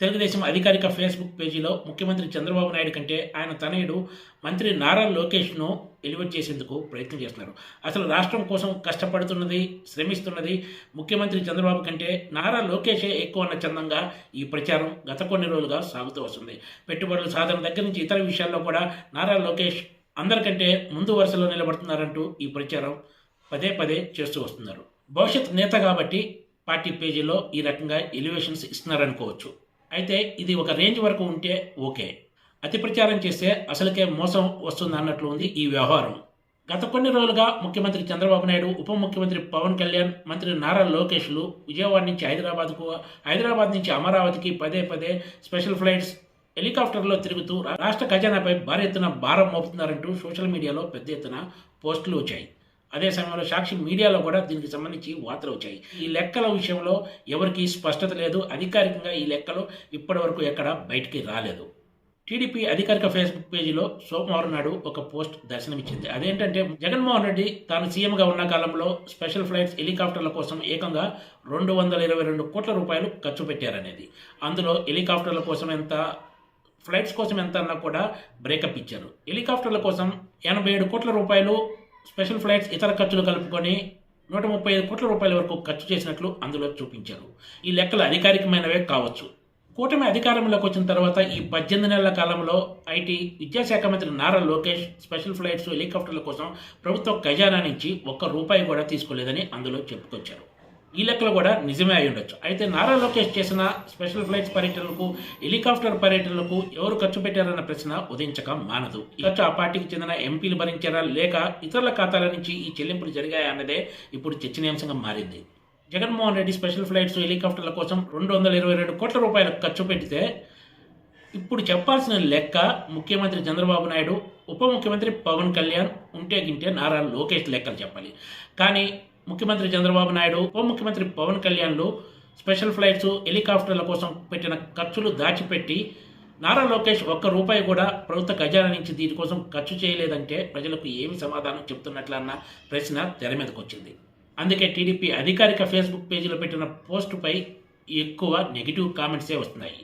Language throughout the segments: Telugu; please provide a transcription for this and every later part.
తెలుగుదేశం అధికారిక ఫేస్బుక్ పేజీలో ముఖ్యమంత్రి చంద్రబాబు నాయుడు కంటే ఆయన తనయుడు మంత్రి నారా లోకేష్ను ఎలివేట్ చేసేందుకు ప్రయత్నం చేస్తున్నారు. అసలు రాష్ట్రం కోసం కష్టపడుతున్నది శ్రమిస్తున్నది ముఖ్యమంత్రి చంద్రబాబు కంటే నారా లోకేషే ఎక్కువ అన్న చందంగా ఈ ప్రచారం గత కొన్ని రోజులుగా సాగుతూ వస్తుంది. పెట్టుబడుల సాధన దగ్గర నుంచి ఇతర విషయాల్లో కూడా నారా లోకేష్ అందరికంటే ముందు వరుసలో నిలబడుతున్నారంటూ ఈ ప్రచారం పదే పదే చేస్తూ వస్తున్నారు. భవిష్యత్ నేత కాబట్టి పార్టీ పేజీలో ఈ రకంగా ఎలివేషన్స్ ఇస్తున్నారనుకోవచ్చు. అయితే ఇది ఒక రేంజ్ వరకు ఉంటే ఓకే. అతి ప్రచారం చేస్తే అసలుకే మోసం వస్తుంది అన్నట్లు ఉంది ఈ వ్యవహారం. గత కొన్ని రోజులుగా ముఖ్యమంత్రి చంద్రబాబు నాయుడు ఉప ముఖ్యమంత్రి పవన్ కళ్యాణ్ మంత్రి నారా లోకేష్లు విజయవాడ నుంచి హైదరాబాద్కు హైదరాబాద్ నుంచి అమరావతికి పదే పదే స్పెషల్ ఫ్లైట్స్ హెలికాప్టర్లో తిరుగుతూ రాష్ట్ర ఖజానాపై భారీ ఎత్తున భారం మోపుతున్నారంటూ సోషల్ మీడియాలో పెద్ద ఎత్తున పోస్టులు వచ్చాయి. అదే సమయంలో సాక్షి మీడియాలో కూడా దీనికి సంబంధించి వార్తలు వచ్చాయి. ఈ లెక్కల విషయంలో ఎవరికి స్పష్టత లేదు. అధికారికంగా ఈ లెక్కలు ఇప్పటివరకు ఎక్కడ బయటికి రాలేదు. టీడీపీ అధికారిక ఫేస్బుక్ పేజీలో సోమవారం నాడు ఒక పోస్ట్ దర్శనమిచ్చింది. అదేంటంటే జగన్మోహన్ రెడ్డి తాను సీఎంగా ఉన్న కాలంలో స్పెషల్ ఫ్లైట్స్ హెలికాప్టర్ల కోసం ఏకంగా రెండు వందల ఇరవై రెండు కోట్ల రూపాయలు ఖర్చు పెట్టారనేది. అందులో హెలికాప్టర్ల కోసం ఎంత ఫ్లైట్స్ కోసం ఎంత అన్నా కూడా బ్రేకప్ ఇచ్చారు. హెలికాప్టర్ల కోసం ఎనభై ఏడు కోట్ల రూపాయలు స్పెషల్ ఫ్లైట్స్ ఇతర ఖర్చులు కలుపుకొని నూట ముప్పై ఐదు కోట్ల రూపాయల వరకు ఖర్చు చేసినట్లు అందులో చూపించారు. ఈ లెక్కలు అధికారికమైనవే కావచ్చు. కూటమి అధికారంలోకి వచ్చిన తర్వాత ఈ పద్దెనిమిది నెలల కాలంలో ఐటీ విద్యాశాఖ మంత్రి నారా లోకేష్ స్పెషల్ ఫ్లైట్స్ హెలికాప్టర్ల కోసం ప్రభుత్వ ఖజానా నుంచి ఒక్క రూపాయి కూడా తీసుకోలేదని అందులో చెప్పుకొచ్చారు. ఈ లెక్కలు కూడా నిజమే అయి ఉండొచ్చు. అయితే నారా లోకేష్ చేసిన స్పెషల్ ఫ్లైట్స్ పర్యటనలకు హెలికాప్టర్ పర్యటనలకు ఎవరు ఖర్చు పెట్టారన్న ప్రశ్న ఉదయించక మానదు. ఈ ఖర్చు ఆ పార్టీకి చెందిన ఎంపీలు భరించారా లేక ఇతరుల ఖాతాల నుంచి ఈ చెల్లింపులు జరిగాయా అన్నదే ఇప్పుడు చర్చనీయాంశంగా మారింది. జగన్మోహన్ రెడ్డి స్పెషల్ ఫ్లైట్స్ హెలికాప్టర్ల కోసం రెండు వందల ఇరవై రెండు కోట్ల రూపాయలు ఖర్చు పెడితే ఇప్పుడు చెప్పాల్సిన లెక్క ముఖ్యమంత్రి చంద్రబాబు నాయుడు ఉప ముఖ్యమంత్రి పవన్ కళ్యాణ్ ఉంటే గింటే నారా లోకేష్ లెక్కలు చెప్పాలి. కానీ ముఖ్యమంత్రి చంద్రబాబు నాయుడు ఉప ముఖ్యమంత్రి పవన్ కళ్యాణ్లు స్పెషల్ ఫ్లైట్స్ హెలికాప్టర్ల కోసం పెట్టిన ఖర్చులు దాచిపెట్టి నారా లోకేష్ ఒక్క రూపాయి కూడా ప్రభుత్వ ఖజానా నుంచి దీనికోసం ఖర్చు చేయలేదంటే ప్రజలకు ఏమి సమాధానం చెప్తున్నట్లన్న ప్రశ్న తెర మీదకొచ్చింది. అందుకే టీడీపీ అధికారిక ఫేస్బుక్ పేజీలో పెట్టిన పోస్టుపై ఎక్కువ నెగిటివ్ కామెంట్సే వస్తున్నాయి.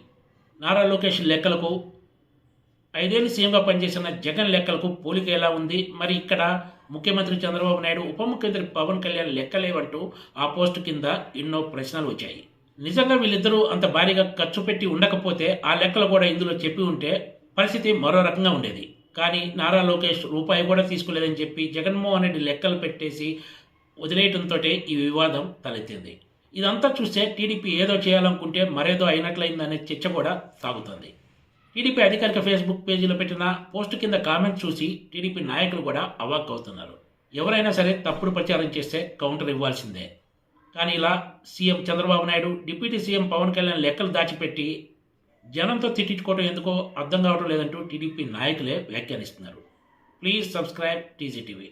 నారా లోకేష్ లెక్కలకు ఐదేళ్ళు సీఎంగా పనిచేసిన జగన్ లెక్కలకు పోలిక ఎలా ఉంది? మరి ఇక్కడ ముఖ్యమంత్రి చంద్రబాబు నాయుడు ఉప ముఖ్యమంత్రి పవన్ కళ్యాణ్ లెక్కలేవంటూ ఆ పోస్టు కింద ఎన్నో ప్రశ్నలు వచ్చాయి. నిజంగా వీళ్ళిద్దరూ అంత భారీగా ఖర్చు పెట్టి ఉండకపోతే ఆ లెక్కలు కూడా ఇందులో చెప్పి ఉంటే పరిస్థితి మరో రకంగా ఉండేది. కానీ నారా లోకేష్ రూపాయి కూడా తీసుకోలేదని చెప్పి జగన్మోహన్ రెడ్డి లెక్కలు పెట్టేసి వదిలేయటంతో ఈ వివాదం తలెత్తింది. ఇదంతా చూస్తే టీడీపీ ఏదో చేయాలనుకుంటే మరేదో అయినట్లయిందనే చర్చ కూడా సాగుతుంది. టీడీపీ అధికారిక ఫేస్బుక్ పేజీలో పెట్టిన పోస్ట్ కింద కామెంట్ చూసి టీడీపీ నాయకులు కూడా అవాక్ అవుతున్నారు. ఎవరైనా సరే తప్పుడు ప్రచారం చేస్తే కౌంటర్ ఇవ్వాల్సిందే. కానీ ఇలా CM Chandrababu Naidu deputy CM Pawan Kalyan లెక్కలు దాచిపెట్టి జనంతో తిట్టించుకోవడం ఎందుకో అర్థం కావడం లేదంటూ టీడీపీ నాయకులే వ్యాఖ్యానిస్తున్నారు. Please subscribe TGTV